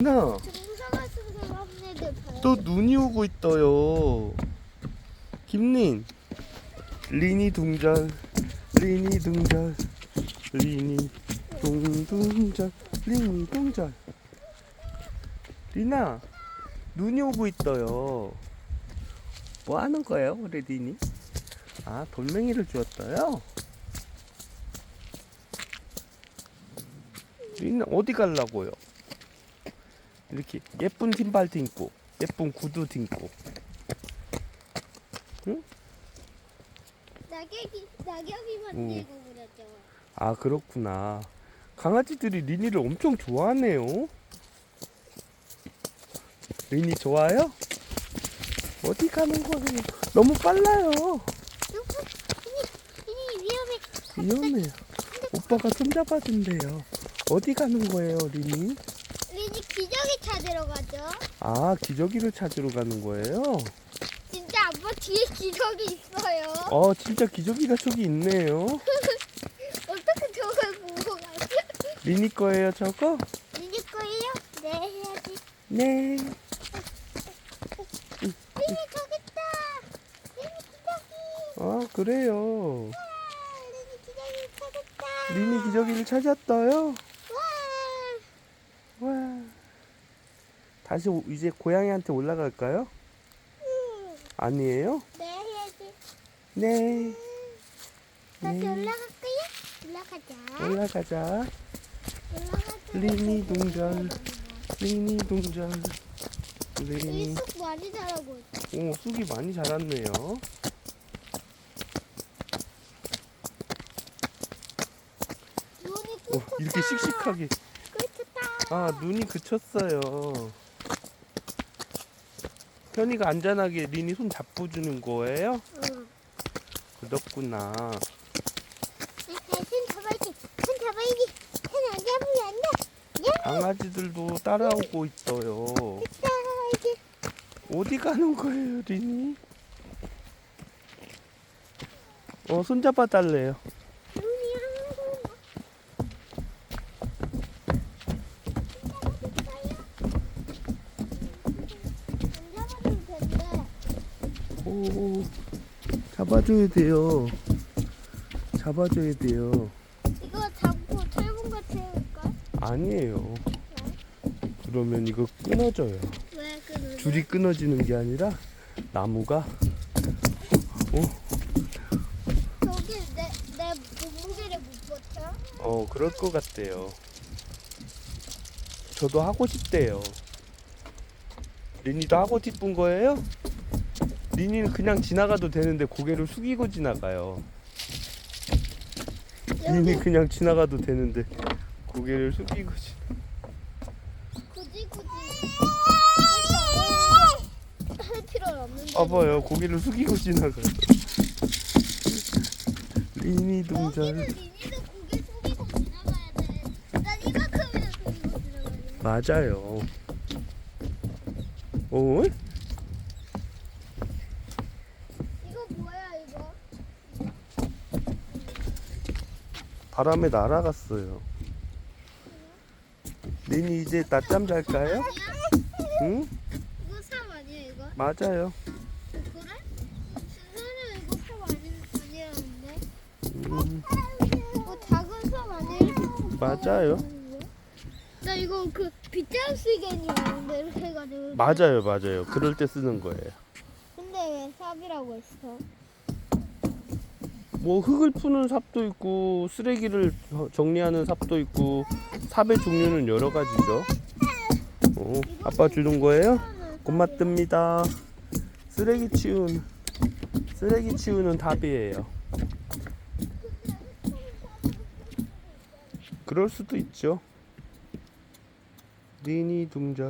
나. 또 눈이 오고 있어요. 김린, 리니 둥절, 리니 둥절, 리니 둥둥절, 리니 둥절. 리나, 눈이 오고 있어요. 뭐 하는 거예요, 우리 리니? 아, 돌멩이를 주었어요? 리나, 어디 가려고요? 이렇게 예쁜 신발 신고 예쁜 구두 신고 낙엽이 낙엽이 만들고 그랬죠. 아 그렇구나 강아지들이 리니를 엄청 좋아하네요 리니 좋아요? 어디 가는 거예요? 너무 빨라요 이 위험해. 위험해요 오빠가 손잡아준대요 어디 가는 거예요 리니? 기저귀 찾으러 가죠. 아 기저귀를 찾으러 가는 거예요? 진짜 아빠 뒤에 기저귀 있어요. 어 진짜 기저귀가 저기 있네요 어떻게 저걸 보고 가요? 리니 거예요 저거? 리니 거예요? 네 해야지. 네 리니 저기 있다. 리니 기저귀. 아 그래요 아, 기저귀 찾았다. 리니 기저귀를 찾았어요? 와. 와. 다시 오- 이제 고양이한테 올라갈까요? 음, 아니에요? 네 해야지. 네. 다시 네. 올라갈까요? 올라가자. 올라가자. 올라가자. 리니 동전. 리니 리니. 쑥 많이 자라고 있어. 오, 쑥이 많이 자랐네요. 눈이 오, 이렇게 씩씩하게. 끓였다. 아, 눈이 그쳤어요. 현이가 안전하게 리니 손 잡고 주는 거예요? 응. 그렇구나. 손 잡아야지. 손 잡아야지. 손 안 잡으면 안 돼. 야, 강아지들도 따라오고 있어요. 잡아야지. 어디 가는 거예요, 리니? 어, 손 잡아 달래요. 눈이 한 번. 안 잡아도 된대. 오, 잡아줘야 돼요. 잡아줘야 돼요. 이거 잡고 철분과 태울까? 아니에요. 그러면 이거 끊어져요. 왜 그러지? 줄이 끊어지는 게 아니라 나무가 저기 내, 내 몸무게를 못 버텨? 어 그럴 것 같대요. 저도 하고 싶대요. 리니도 하고 싶은 거예요? 리니는 그냥 지나가도 되는데 고개를 숙이고 지나가요. 여기 그냥 지나가도 되는데 고개를 숙이고 지. 굳이 굳이 할 필요는 없는데 봐봐요, 고개를 숙이고 지나가요. 리니 동전. 여기는 리니도 고개 숙이고 지나가야 돼 난 이만큼이나 숙이고 지나가야 돼 맞아요. 오? 이거 뭐야 이거 바람에 날아갔어요. 리니 이제 낮잠 잘까요? 응? 이거 삼 아니야 이거? 맞아요. 그래? 신선은 이거 삼 아니, 아니라는데 음, 이거 작은 삼 아니야? 맞아요. 나 이거 그 빗자루 쓰기니 아는데 이렇게 해가지고 맞아요, 맞아요. 그럴 때 쓰는 거예요. 근데 왜 삽이라고 했어? 뭐 흙을 푸는 삽도 있고 쓰레기를 저- 정리하는 삽도 있고 삽의 종류는 여러 가지죠. 어, 아빠 주는 거예요? 고맙습니다. 쓰레기 치우는 쓰레기 치우는 답이에요. 그럴 수도 있죠. 니니 둥절